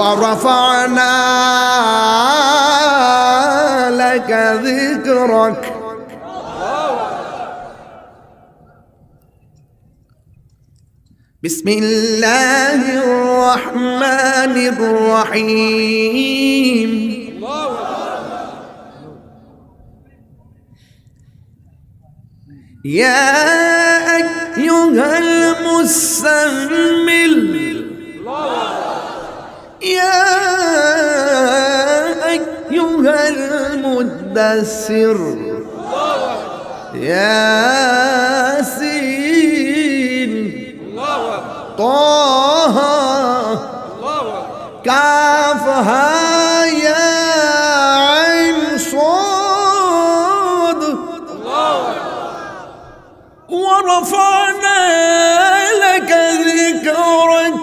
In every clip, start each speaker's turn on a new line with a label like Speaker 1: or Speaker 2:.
Speaker 1: ورفعنا لك ذكرك. بسم الله الرحمن الرحيم. يا أيها المسمل المدثر يا سين طه. كافها يا عين صاد ورفعنا لك ذكرك.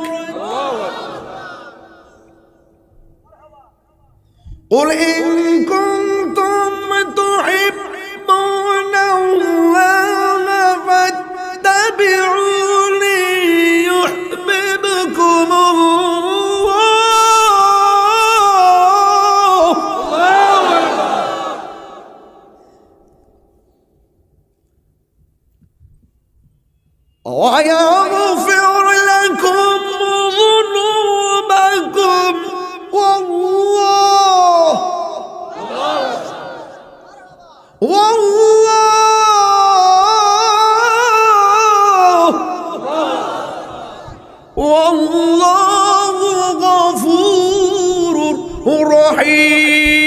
Speaker 1: قل إن كنتم ويغفر لكم ذنوبكم. والله. والله. والله غفور رحيم.